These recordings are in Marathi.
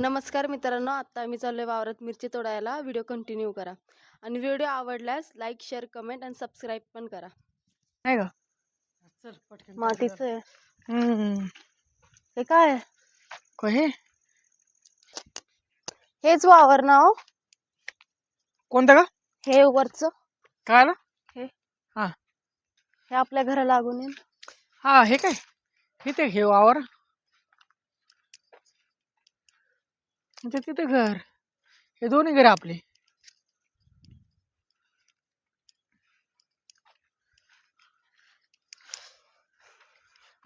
नमस्कार मित्रांनो आता आम्ही चाललोय वावरात मिरची तोडायला. व्हिडिओ कंटिन्यू करा. आणि व्हिडिओ आवडल्यास लाईक शेअर कमेंट आणि सबस्क्राईब पण करा. नाही का मातीचं हे काय? हे? हेच वावर ना हो. कोणतं का हे वरच. काय ना? हे. आपल्या घरा लागून येईल. हा हे काय? हे ते हे वावर. म्हणजे तिथे घर? हे दोन्ही घर आपले.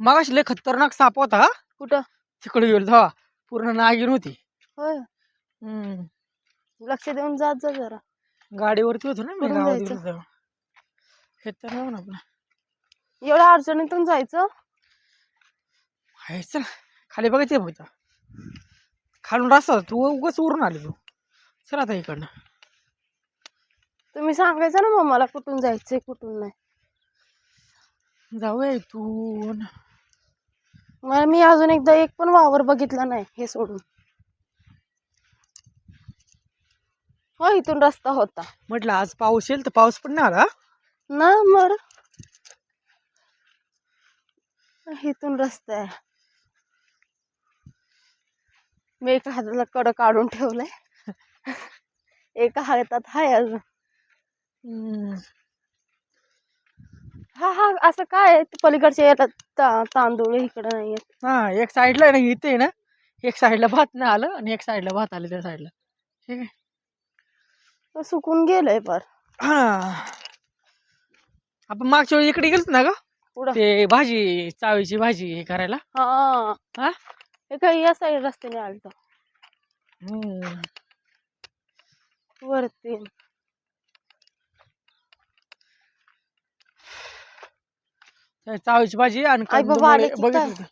मगाशी लय खतरनाक साप होता हा. कुठं? तिकडे गेलो तेव्हा पूर्ण नागिन होती. होय. हम्म. लक्ष देऊन जात जा जरा. गाडीवरती होतो ना मी कुठून गावात जायचं? गेलो तेव्हा हे तर ना आपलं. एवढ्या अडचणीतून जायचं? आहे चल. खाली बघायचं फक्त खालून रस्ता. तू उगाच उरून आली तू. चल आता इकडनं. तुम्ही सांगायचं ना मग मला कुठून जायचंय कुठून नाही. जाऊया इथून. मला मी अजून एकदा एक पण वावर बघितला नाही हे सोडून. हो इथून रस्ता होता. म्हटलं आज पाऊस येईल तर पाऊस पण नाही आला? ना मर. इथून रस्ता आहे. मी एका हाताला कड काढून ठेवलंय. एका हातात हाय अजून. हा हा असं काय पलीकडच्या याला ता- तांदूळ इकडं नाही येत. हा एक साईडला ना इथे ना एक साईडला भात नाही आलं आणि एक साईडला भात आलं त्या साईडला. ठीक आहे. सुकून गेलंय पर. हा. आपण मागच्या वेळी इकडे गेलतो ना का पुढं ते भाजी चावीची भाजी हे करायला. हा? हा हे काय या साईड रस्त्याने आलत. वरती चावीची भाजी आणि आई बाबा कंदमुळे आले की काय? बघितली होती.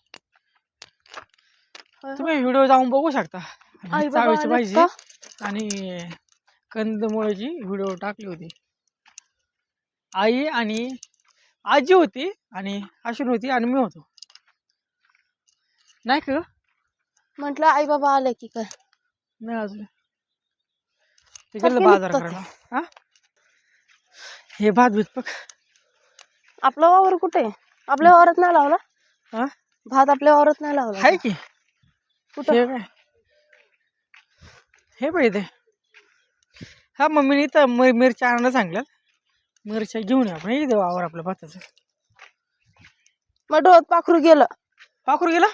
तुम्ही व्हिडिओ जाऊन बघू शकता आई बाबा चावीची आलेत भाजी का? आणि कंदमुळाची व्हिडिओ टाकली होती आई आणि आजी होती आणि अश्विन होती आणि मी होतो नाही का ग? म्हंटल आई बाबा आले की काय? नाही अजून. ते सारखे गेलं बाजार निघतात करायला. हा? हे भात बीत बघ. आपला वावर कुठे? आहे? आपल्या वावरात नाही लावला? हा? भात आपल्या वावरात नाही लावला आहे की? कुठं? हे काय हे बघ इथे. हा मम्मीने इथं मिर मिरच्या आणायला सांगल्यात मिरच्या घेऊन या आपण वावर आपल्या भाताचं. मग डोळ्यात पाखरू गेलं. पाखरू गेला?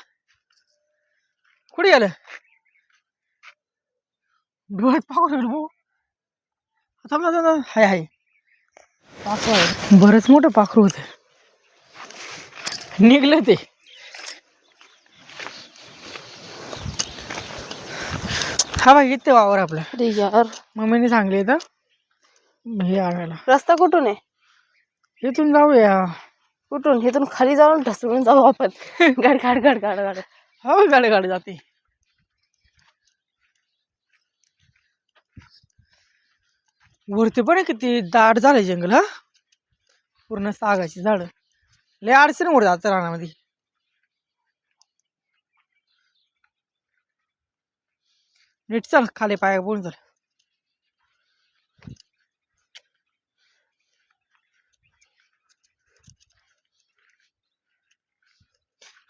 कुठे गेलं? डोळ्यात पाखरू गेलं भाऊ. थांब थांब. हाय हाय. पाखरू बरंच मोठं पाखरू होत. निघलं ते. हा बाई इथे वावर आपला. अरे यार. मम्मीने सांगले तर हे आणायला. रस्ता कुठून आहे? इथून जाऊया. कुठून? इथून खाली जाऊन ढसळून जाऊ आपण. गाड गाड गाड गाड गाड. हो गाडी गाडी जाते. वरती पण आहे किती दाट झालंय जंगल हा? पूर्ण सागाची झाड. लय अडचण वर जात रानामध्ये. नीट चल खाली पाया बोलून चल.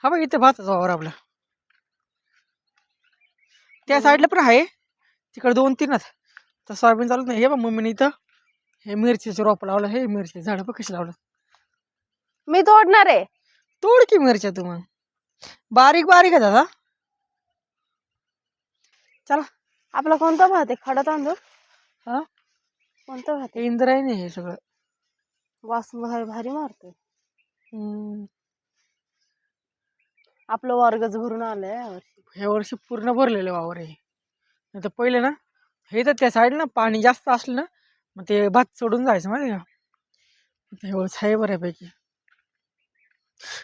हा बघ इथे भाताचा वावर आपला. त्या साईडला पण आहे. तिकडे दोन तीनच तर सोयाबीन चालत नाही. हे बघ मम्मीने इथं. हे मिरचीचं रोप लावलं. हे मिरची. झाडं बघ कशी लावलं. मी तोडणार आहे. तोड की मिरच्या तू मग. बारीक बारीक आहे दादा चला. आपला कोणता भात आहे? खडा तांदूळ? हा? कोणता भात हे इंद्रायणी हे सगळं. आहे वास भारी भारी मारतोय. हम्म. आपलं वर्गच भरून आलंय यावर्षी हे वर्षी पूर्ण भरलेले वावर आहे नाही तर पहिले ना हे तर त्या साईड ना पाणी जास्त असलं ना मग ते भात सोडून जायचं माहिती का? हे वर्ष आहे बऱ्यापैकी.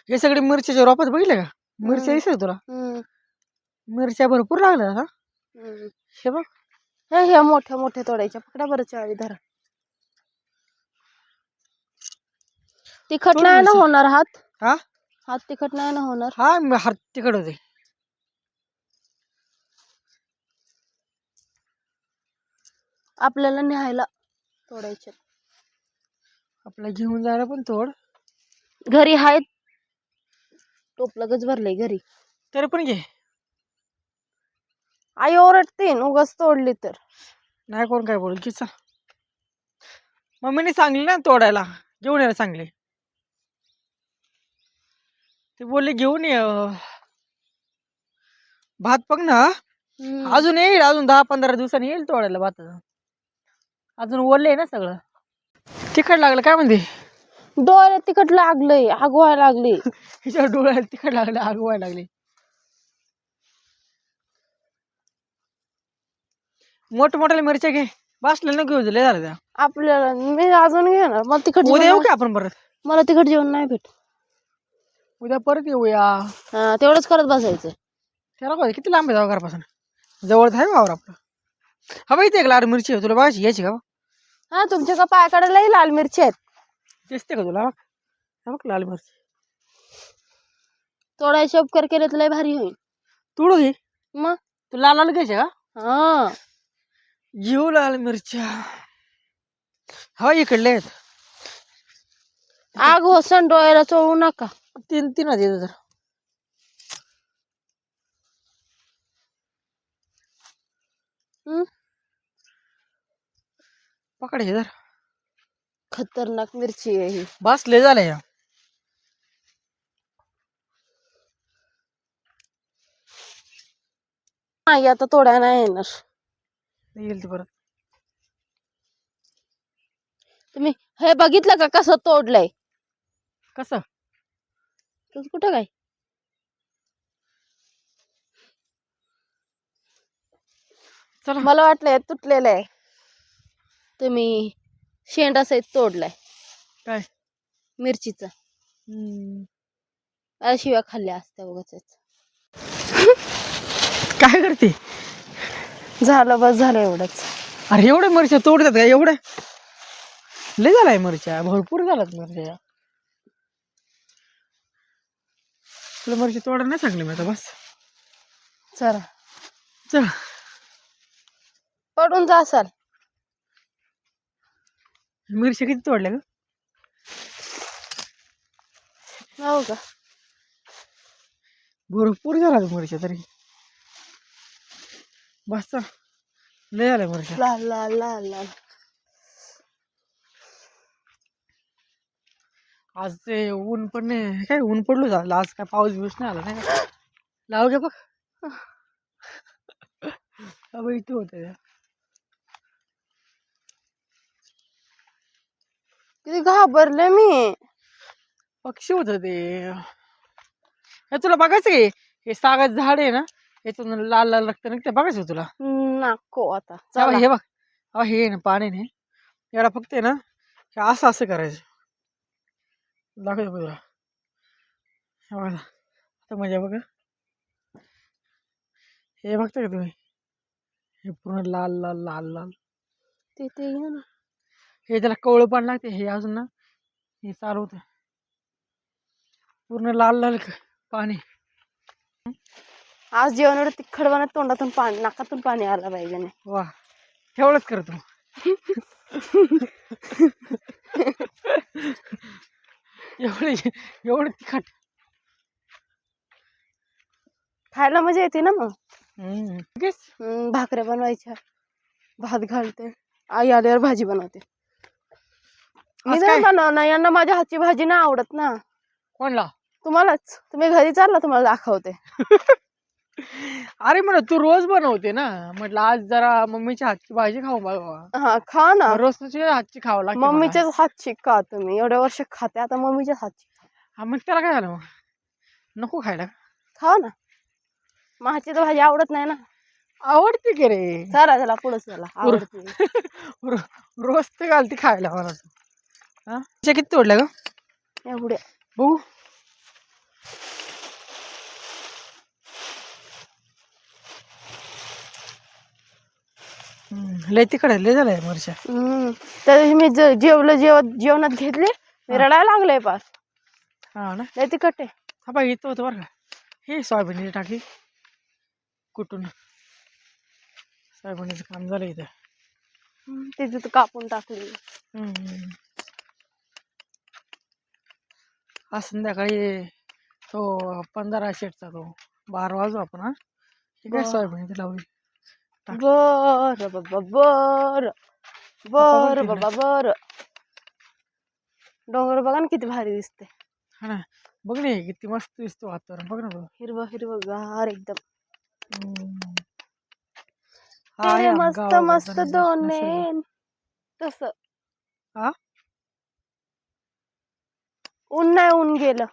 हे सगळे मिरच्याचे रोपात बघितले का? मिरच्या. दिसत तुला? मिरच्या भरपूर लागल्या हा हम्म. हे बघ. हे ह्या मोठ्या मोठ्या तोडायच्या. पकडा बरं चाळी धरा. तिखट नाही ना. होणार हात. हा? हात तिखट नाही ना होणार. हा हात तिकड होते. आपल्याला न्यायला तोडायचे आपला घेऊन जायला पण तोड. घरी आहेत टोप लगच भरलंय घरी. तरी पण घे. आई ओरडते उगाच तोडली तर. नाही कोण काय बोल की चल. मम्मीने सांगली ना तोडायला. घेऊन यायला सांगले. ते बोलले घेऊन ये. भात बघ ना. अजून येईल अजून दहा पंधरा दिवसांनी येईल तोडायला भात अजून ओरले ना सगळं. तिखट लागलं काय म्हणते? डोळ्याला तिखट लागलंय आग व्हायला लागली. हिच्या डोळ्याला तिखट लागलं आग व्हायला लागली. मोठमोठ्या मिरच्या घे. बसले ना घेऊ लय झालं त्या. आपल्याला मी अजून घेणार. मला तिखट उद्या येऊ का आपण परत? मला तिखट जेवण नाही भेट उद्या परत येऊया. हा, तेवढंच करत बसायचं. त्याला काय किती लांब आहे जाऊ घरापासून जवळ आहे वावर आपलं. हा बाई इथे एक लाल मिरची आहे तुला बघायची यायची का? हा तुमच्या का पायाकडे लई लाल मिरची आहेत? दिसते का तुला? बघ हा बघ लाल मिरची. तोडायचे उपकार केले तर लय भारी होईल. तुडू घे मग? तू लाल लाल घ्यायचे का? हा. घेऊ लाल मिरच्या. हा इकडले आहेत. आग होसन डोळ्याला चोळू नका. तीन तीन आहेत इथं तर हम्म पकड हे जर. खतरनाक मिरची आहे ही. बस लय झालं या. नाही आता तोड्या नाही येणार. येईल ते परत. तुम्ही हे बघितलं का कसं तोडलंय? कसं? तुझं कुठं काय? चला. मला वाटलं हे तुटलेलं आहे. तुम्ही शेंडा सहित तोडलाय. काय? मिरचीचा. अरे शिव्या खाल्ल्या असत्या उगाच काय करते? झालं बस झालं एवढंच. अरे एवढ्या मिरच्या तोडतात का? एवढ्या? लय झालाय मिरच्या. भरपूर झाल्यात मिरच्या तुला मिरची तोडा नाही सांगले मी आता बस. चला. चल. पडून जा मिरच्या किती तोडल्या ग? हो का? भरपूर झाल्या मिरच्या तरी. बस लय झाल्या मिरच्या. लाल लाल लाल लाल आज ते ऊन पण नाही. काय ऊन पडलो झालं आज काय पाऊस बिऊस नाही आला नाही का? लाव घे बघ. इथे होते. किती घाबरले मी. पक्षी होत ते. हे तुला बघायचं की हे सागाचं झाड आहे ना याच्यातून लाल लाल रक्त निघते बघायचं तुला? नको आता हा बघ, चला. हे बघ. ना पाणी नाही याला फक्त आहे ना हे असं असं करायचं. दाखवतो तुला. हे बघा आता मजा बघा. हे बघता का तुम्ही? हे पूर्ण लाल लाल लाल लाल. तिथे ये ना. हे त्याला कवळं पण लागते हे अजून ना. हे चालू होतं. पूर्ण लाल लाल पाणी. आज जेवण एवढं तिखट बनत तोंडातून पाणी नाकातून पाणी आलं पाहिजे नाही वा. करतो. एवढे एवढं तिखट. खायला मज़ा येते ना मग? हम्म. हम्म, भाकऱ्या बनवायच्या भात घालते आई आल्यावर भाजी बनवते. मी आज नाही? बनवणार यांना माझ्या हातची भाजी नाही आवडत ना. कोणला? तुम्हालाच. तुम्ही घरी चालला तुम्हाला दाखवते. अरे म्हण तू रोज बनवते ना? म्हटलं आज जरा मम्मीच्या हातची भाजी खाऊ बघावा हा खा ना. रोज तुझ्या हातची खावं लागते मला. मम्मीच्याच हातची खा तुम्ही. एवढ्या वर्ष खाते आता मम्मीच्याच हातची. हा मग त्याला काय झालं मग? नको खायला. खा ना. माझी तर भाजी आवडत नाही ना. आवडते की रे? चला चला पुढे चला. आवडते. रो- रोज ते घालते खायला मला. तू. हा? किती तोडल्या ग? एवढ्या बघू. हम्म, लय तिकडे लय झालंय मिरच्या. हम्म त्या दिवशी मी जे- जेवलं जेव जेवणात घेतले मी. रडायला लागले पार हा ना? लय तिखट आहे. हा बघ इथं होतं बरं का. हे सोयाबीन टाकली कुठून? सोयाबीनचं काम झालं इथं. हम्म, ती तिथं कापून टाकली हम्म. आज संध्याकाळी तो पंधरा शेटचा तो बारा वाजू आपण हा? ठीक आहे. सोयाबीन इथे लावली. बर बाबा बर. बर बाबा बर. डोंगर बघा ना किती भारी दिसते हा ना. बघ ना हे किती मस्त दिसतो वातावरण. बघ ना बघ. हिरवं हिरवं गार एकदम. हम्म. हा ते मस्त गावाकडचा मस्त निसर्ग. दोन तस. हा? ऊन नाही ऊन गेलं.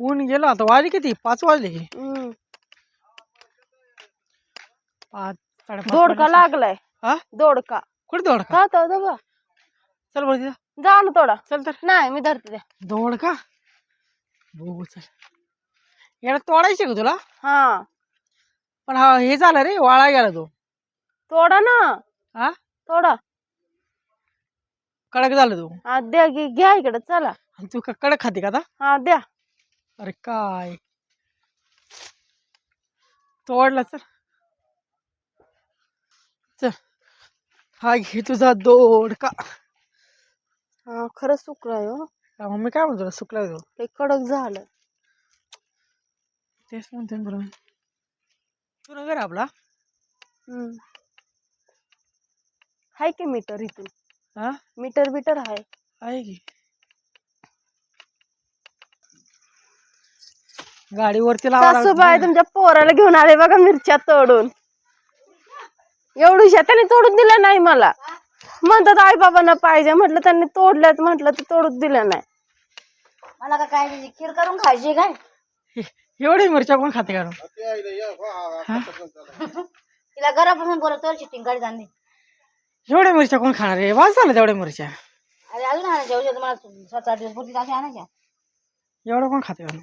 ऊन गेलं आता वाजले किती? पाच वाजले. की हम्म. पाच साडेपाच दोडका वाजले. लागलाय. हा? दोडका. कुठे दोडका? का तो दबा चल बरं तिथं. जा ना थोडा. चल तर. नाही मी धरते. दोडका? बघू चल. याला तोडायचे का तुला? हा. पण हा हे झालं रे वाळा गेला तो. तोडा ना. हा? थोडा कडक झालं तो. हा द्या घे घ्या इकडे चला. आणि तू का कडक खाते का आता? हा द्या. अरे काय? तोडला चल. चल. हा घे तुझा दोडका. हा खरंच सुकलाय हो. हा, मम्मी काय म्हणतो तुला सुकला तो. लय कडक झालं. तेच म्हणते ना मी. तू नगर आपला? हम्म. हाय की मीटर इथून. हा? मीटर बिटर हाय. आहे की. गाडीवरती लावा सासूबाई तुमच्या पोराला घेऊन आले बघा मिरच्या तोडून. एवढूशा त्यांनी तोडून दिल्या नाही मला. म्हणतात आई बाबांना पाहिजे. म्हटलं त्यांनी तोडल्यात. म्हटलं तर तोडून दिल्या नाही. मला का काय खीर करून खायची काय? एवढी मिरच्या कोण खाते का तिला घरापासून बोलत शिटिंग काढी आणली एवढ्या मिरच्या कोण खाणार आहे? वाज झालं तेवढ्या मिरच्या. अरे अजून आणायच्या औषध मला सात आठ दिवस पुरती आणायच्या. एवढं कोण खाते का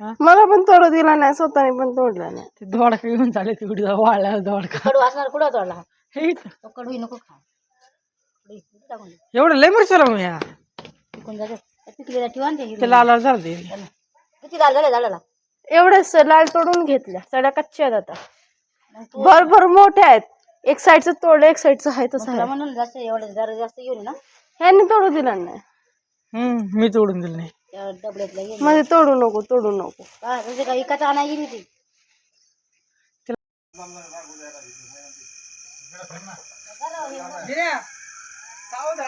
मला पण तोडू दिला नाही स्वतःने पण तोडला नाही. ते दोडका घेऊन चालले तेवढी वाळल्या दोडका कडू असणार कुठं तोडला? हे इथं. तो कडू नको खा. कडू इकडे टाकून दे. एवढं लय मिरच्या लावून या. टिकून जाते. त्या पिकलेल्या ठेवा ना ते हिरव्या. ते लाल लाल झालं ते. किती लाल झाले झाडाला? एवढ्याच लाल तोडून घेतल्या. सड्या कच्च्या आहेत आता. मग तू भर भर मोठ्या आहेत. एक साईडचं तोडलं एक साईडचं आहे तसं तुला आहे. म्हणून जास्त एवढं जरा जास्त घेऊन ये ना. ह्यांनी तोडू दिला नाही. हम्म मी तोडून दिलं नाही. त्या डबड्यातला ये म्हणजे तोडू नको तोडू नको. काय म्हणजे नाही ती. सावध